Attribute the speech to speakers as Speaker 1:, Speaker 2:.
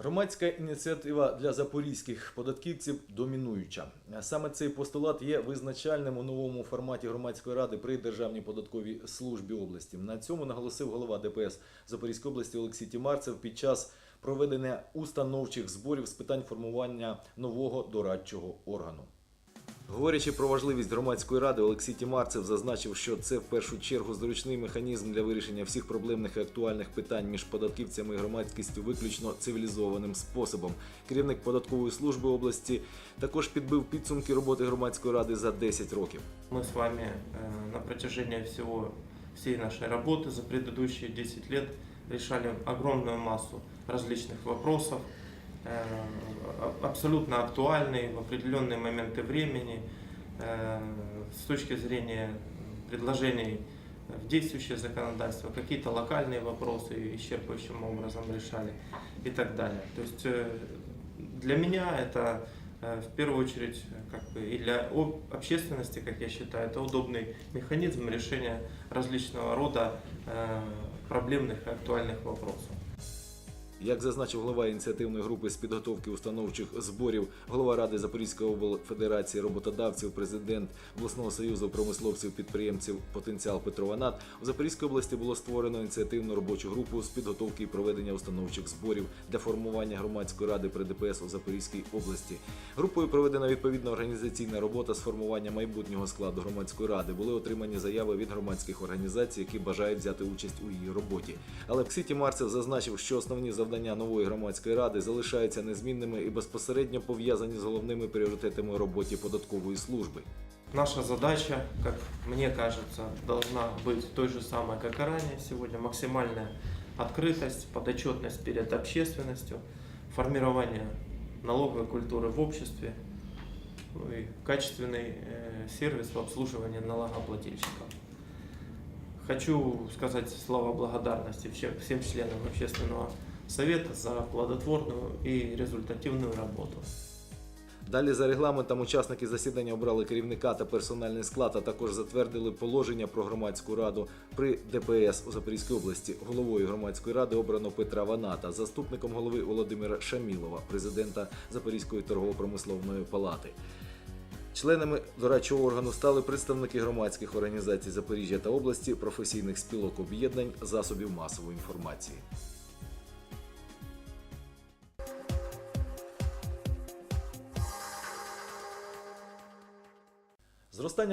Speaker 1: Громадська ініціатива для запорізьких податківців домінуюча. Саме цей постулат є визначальним у новому форматі громадської ради при Державній податковій службі області. На цьому наголосив голова ДПС Запорізької області Олексій Тімарцев під час проведення установчих зборів з питань формування нового дорадчого органу. Говорячи про важливість громадської ради, Олексій Тімарцев зазначив, що це в першу чергу зручний механізм для вирішення всіх проблемних і актуальних питань між податківцями і громадськістю виключно цивілізованим способом. Керівник податкової служби області також підбив підсумки роботи громадської ради за 10 років.
Speaker 2: Мы с вами э, на протяжении всего, всей нашей работы за предыдущие 10 лет решали огромную массу различных вопросов, э, а- абсолютно актуальные в определенные моменты времени э, с точки зрения предложений в действующее законодательство, какие-то локальные вопросы исчерпывающим образом решали и так далее. То есть э, для меня это э, в первую очередь как бы и для об- общественности, как я считаю, это удобный механизм решения различного рода проблемных и актуальных вопросов.
Speaker 1: Як зазначив голова ініціативної групи з підготовки установчих зборів, голова ради Запорізької облфедерації роботодавців, президент обласного союзу промисловців підприємців Потенціал Петро Ванат, у Запорізькій області було створено ініціативну робочу групу з підготовки і проведення установчих зборів для формування громадської ради при ДПС у Запорізькій області. Групою проведена відповідна організаційна робота з формування майбутнього складу громадської ради. Були отримані заяви від громадських організацій, які бажають взяти участь у її роботі. Але Ксіті Марцев зазначив, що основні завдання нової громадської ради залишаються незмінними і безпосередньо пов'язані з головними пріоритетами у роботі податкової служби.
Speaker 2: Наша задача, как мне кажется, должна быть той же самой, как и ранее сегодня. Максимальная открытость, подотчетность перед общественностью, формирование налоговой культуры в обществе ну и качественный э, сервис в обслуживании налогоплательщиков. Хочу сказать слова благодарности всем, всем членам общественного совета за плодотворную и результативную работу.
Speaker 1: Далі за регламентом учасники засідання обрали керівника та персональний склад, а також затвердили положення про громадську раду при ДПС у Запорізькій області. Головою громадської ради обрано Петра Ваната, заступником голови Володимира Шамілова, президента Запорізької торгово-промисловної палати. Членами дорадчого органу стали представники громадських організацій Запоріжжя та області, професійних спілок об'єднань, засобів масової інформації. Зростання